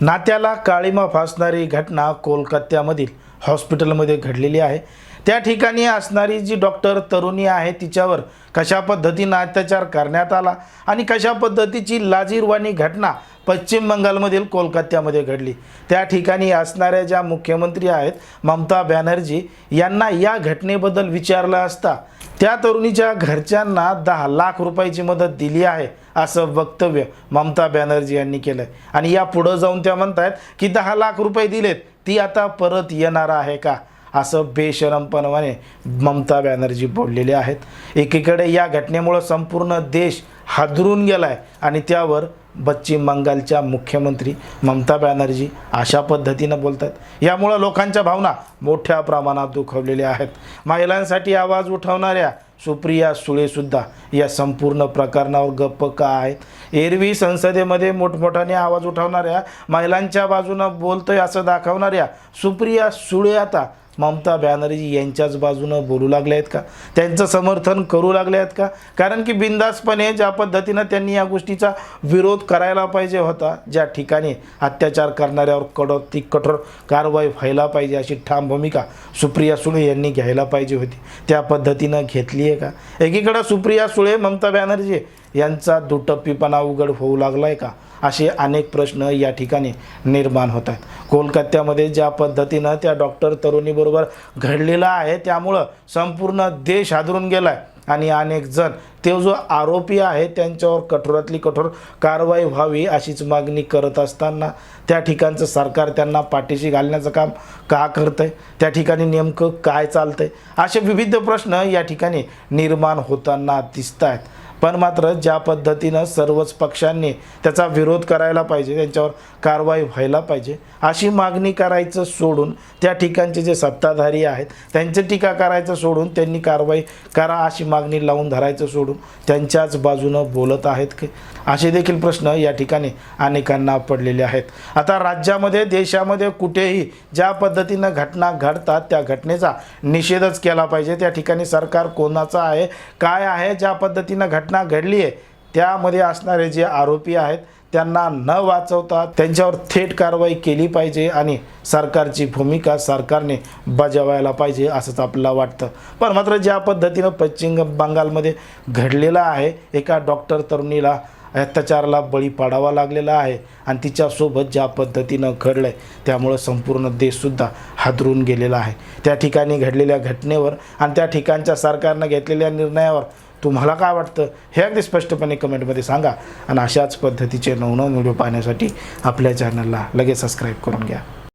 नात्याला काळीमा फासणारी घटना कोलकात्यामधील हॉस्पिटलमध्ये घडलेली आहे. त्या ठिकाणी असणारी जी डॉक्टर तरुणी आहे तिच्यावर कशा पद्धतीनं अत्याचार करण्यात आला आणि कशा पद्धतीची लाजीरवाणी घटना पश्चिम बंगालमधील कोलकात्यामध्ये घडली? त्या ठिकाणी असणाऱ्या ज्या मुख्यमंत्री आहेत ममता बॅनर्जी यांना या घटनेबद्दल विचारलं असता त्या तरुणीच्या घरच्यांना दहा लाख रुपयाची मदत दिली आहे असं वक्तव्य ममता बॅनर्जी यांनी केलं आहे आणि या पुढं जाऊन त्या म्हणतायत की दहा लाख रुपये दिलेत ती आता परत येणार आहे का? असं बेशरमपणाने ममता बॅनर्जी बोललेले आहेत. एकीकडे या घटनेमुळं संपूर्ण देश हादरून गेला आहे आणि त्यावर पश्चिम बंगालच्या मुख्यमंत्री ममता बॅनर्जी अशा पद्धतीनं बोलत आहेत यामुळं लोकांच्या भावना मोठ्या प्रमाणात दुखवलेल्या आहेत. महिलांसाठी आवाज उठवणाऱ्या सुप्रिया सुळेसुद्धा या संपूर्ण प्रकरणावर गप्प का आहेत? एरवी संसदेमध्ये मोठमोठ्याने आवाज उठवणाऱ्या महिलांच्या बाजूनं बोलतोय असं दाखवणाऱ्या सुप्रिया सुळे आता ममता बॅनर्जी यांच्याच बाजूनं बोलू लागले आहेत का? त्यांचं समर्थन करू लागले आहेत का? कारण की बिंदासपणे ज्या पद्धतीनं त्यांनी या गोष्टीचा विरोध करायला पाहिजे होता ज्या ठिकाणी अत्याचार करणाऱ्यावर कडक ती कठोर कारवाई व्हायला पाहिजे अशी ठाम भूमिका सुप्रिया सुळे यांनी घ्यायला पाहिजे होती. त्या पद्धतीनं घेतली आहे का? एकीकडं सुप्रिया सुळे ममता बॅनर्जी यांचा दुटप्पीपणा उघड होऊ लागला आहे का? असे अनेक प्रश्न या ठिकाणी निर्माण होत आहेत. कोलकात्यामध्ये ज्या पद्धतीनं त्या डॉक्टर तरुणीबरोबर घडलेलं आहे त्यामुळं संपूर्ण देश हादरून गेला आहे आणि अनेक जण ते जो आरोपी आहे त्यांच्यावर कठोरातली कठोर कारवाई व्हावी अशीच मागणी करत असताना त्या ठिकाणचं सरकार त्यांना पाठीशी घालण्याचं काम का करतंय? त्या ठिकाणी नेमकं काय चालतंय? असे विविध प्रश्न या ठिकाणी निर्माण होताना दिसत आहेत. पण मात्र ज्या पद्धतीनं सर्वच पक्षांनी त्याचा विरोध करायला पाहिजे त्यांच्यावर कारवाई व्हायला पाहिजे अशी मागणी करायचं सोडून त्या ठिकाणचे जे सत्ताधारी आहेत त्यांची टीका करायचं सोडून त्यांनी कारवाई करा अशी मागणी लावून धरायचं सोडून त्यांच्याच बाजूनं बोलत आहेत की असे देखील प्रश्न या ठिकाणी अनेकांना पडलेले आहेत. आता राज्यामध्ये देशामध्ये कुठेही ज्या पद्धतीनं घटना घडतात त्या घटनेचा निषेधच केला पाहिजे. त्या ठिकाणी सरकार कोणाचं आहे काय आहे ज्या पद्धतीनं घटना घटना घडली आहे त्यामध्ये असणारे जे आरोपी आहेत त्यांना न वाचवता त्यांच्यावर थेट कारवाई केली पाहिजे आणि सरकारची भूमिका सरकारने बजावायला पाहिजे असंच आपल्याला वाटतं. पण मात्र ज्या पद्धतीनं पश्चिम बंगालमध्ये घडलेलं आहे एका डॉक्टर तरुणीला अत्याचाराला बळी पाडावा लागलेला आहे आणि तिच्यासोबत ज्या पद्धतीनं घडलं आहे त्यामुळं संपूर्ण देशसुद्धा हादरून गेलेला आहे. त्या ठिकाणी घडलेल्या घटनेवर आणि त्या ठिकाणच्या सरकारनं घेतलेल्या निर्णयावर तुम्हाला काय वाटतं? हे अगदी स्पष्टपणे कमेंटमध्ये सांगा. आणि अशाच पद्धतीचे नवनव व्हिडिओ पाहण्यासाठी आपल्या चॅनलला लगेच सबस्क्राईब करून घ्या.